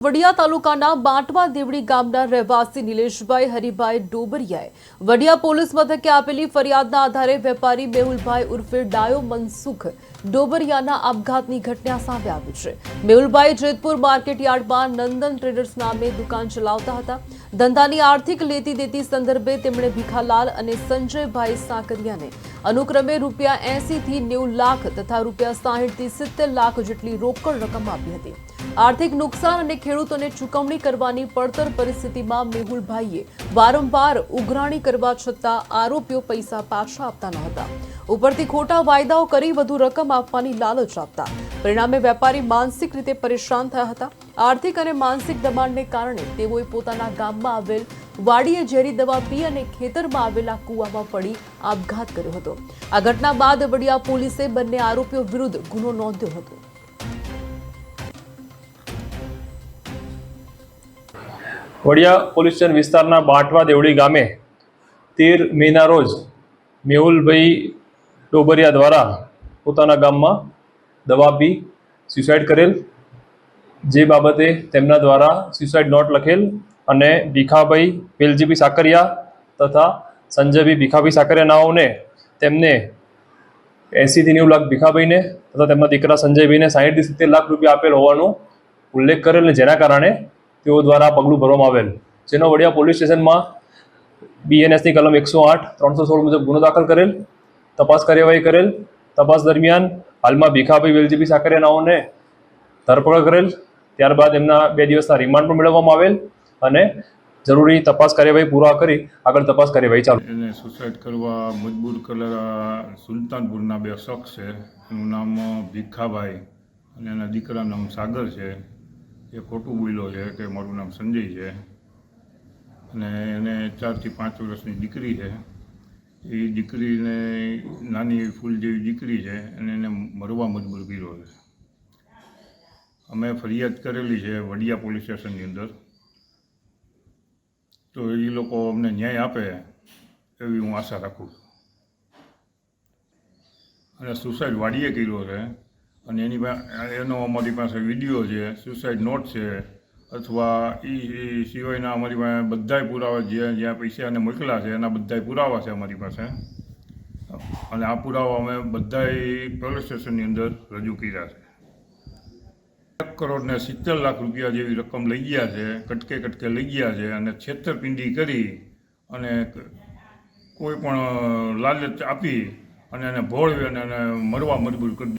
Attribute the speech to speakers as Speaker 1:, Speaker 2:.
Speaker 1: વડિયા તાલુકાના બાંટવા દેવડી ગામના રહેવાસી નિલેશભાઈ હરિભાઈ ડોબરિયાએ વડિયા પોલીસ મથકે આપેલી ફરિયાદના આધારે વેપારી મેહુલભાઈ ઉર્ફે ડાયો મનસુખ ડોબરિયાના આપઘાતની ઘટના સામે આવી છે. મેહુલભાઈ જેતપુર માર્કેટ નંદન ટ્રેડર્સ નામે દુકાન ચલાવતા હતા. ધંધાની આર્થિક લેતી દેતી સંદર્ભે તેમણે ભીખાલાલ અને સંજયભાઈ સાંકરિયાને અનુક્રમે રૂપિયા એસીથી નેવું લાખ તથા રૂપિયા સાહીઠથી સિત્તેર લાખ જેટલી રોકડ રકમ આપી હતી. આર્થિક નુકસાન અને ખેડૂતોને ચૂકવણી કરવાની પડતર પરિસ્થિતિમાં મેહુલભાઈએ વારંવાર ઉઘરાણી કરવા છતાં આરોપીઓ પૈસા પાછા આપતા ન હતા ઉપરથી ખોટા વાયદાઓ કરી વધુ રકમ આપવાની લાલચ આપતા. પરિણામે વેપારી માનસિક રીતે પરેશાન થયા હતા. આર્થિક અને માનસિક દબાણને કારણે તેઓએ પોતાના ગામમાં આવેલ વાડીએ ઝેરી દવા પી અને ખેતરમાં આવેલા કૂવામાં પડી આપઘાત કર્યો હતો. આ ઘટના બાદ વડિયા પોલીસે બંને આરોપીઓ વિરુદ્ધ ગુનો નોંધ્યો હતો.
Speaker 2: વડિયા પોલીસ સ્ટેશન વિસ્તારના બાટવા દેવડી ગામે તેર મેના રોજ મેહુલભાઈ ડોબરિયા દ્વારા પોતાના ગામમાં દવા પી સ્યુસાઇડ કરેલ. જે બાબતે તેમના દ્વારા સ્યુસાઇડ નોટ લખેલ અને ભીખાભાઈ વેલજીભાઈ સાકરિયા તથા સંજયભાઈ ભીખાભાઈ સાકરિયા નાઓને તેમને એંસીથી નેવું લાખ ભીખાભાઈને તથા તેમના દીકરા સંજયભાઈને સાહીઠથી સિત્તેર લાખ રૂપિયા આપેલ હોવાનો ઉલ્લેખ કરેલ અને જેના કારણે તેઓ દ્વારા પગલું ભરવામાં આવેલ. જેનો વડિયા પોલીસ સ્ટેશનમાં બીએનએસની કલમ એકસો આઠ, ત્રણસો સોળ મુજબ ગુનો દાખલ કરેલ. તપાસ કાર્યવાહી કરેલ. તપાસ દરમિયાન હાલમાં ભીખાભાઈ વેલજીભાઈ સાકરિયાનાઓને ધરપકડ કરેલ. ત્યારબાદ એમના બે દિવસના રિમાન્ડ પણ મેળવવામાં આવેલ અને જરૂરી તપાસ કાર્યવાહી પૂરા કરી આગળ તપાસ કાર્યવાહી ચાલુ.
Speaker 3: એને સુસાઇડ કરવા મજબૂર કરેલા સુલતાનપુરના બે શખ્સ છે. એનું નામ ભીખાભાઈ અને એના દીકરાનું નામ સાગર છે. એ ખોટું બોલ્યો છે કે મારું નામ સંજય છે. અને એને ચારથી પાંચ વર્ષની દીકરી છે. એ દીકરીને, નાની ફૂલ જેવી દીકરી છે, અને એને મરવા મજબૂર કર્યો છે. અમે ફરિયાદ કરેલી છે વડિયા પોલીસ સ્ટેશનની અંદર. તો એ લોકો અમને ન્યાય આપે એવી હું આશા રાખું છું. અને સુસાઇડ વાડીએ કર્યો છે. અને એની પાસે એનો અમારી પાસે વીડિયો છે, સુસાઇડ નોટ છે. અથવા એ સિવાયના અમારી પાસે બધાય પુરાવા જ્યાં જ્યાં પૈસા એને મોકલ્યા છે, એના બધાય પુરાવા છે અમારી પાસે. અને આ પુરાવા અમે બધાય પોલીસ સ્ટેશનની અંદર રજૂ કર્યા છે. એક કરોડ ને સિત્તેર લાખ રૂપિયા જેવી રકમ લઈ ગયા છે, કટકે કટકે લઈ ગયા છે અને છેતરપિંડી કરી અને કોઈ પણ લાલચ આપી અને એને ભોળવી અને એને મરવા મજબૂર કરી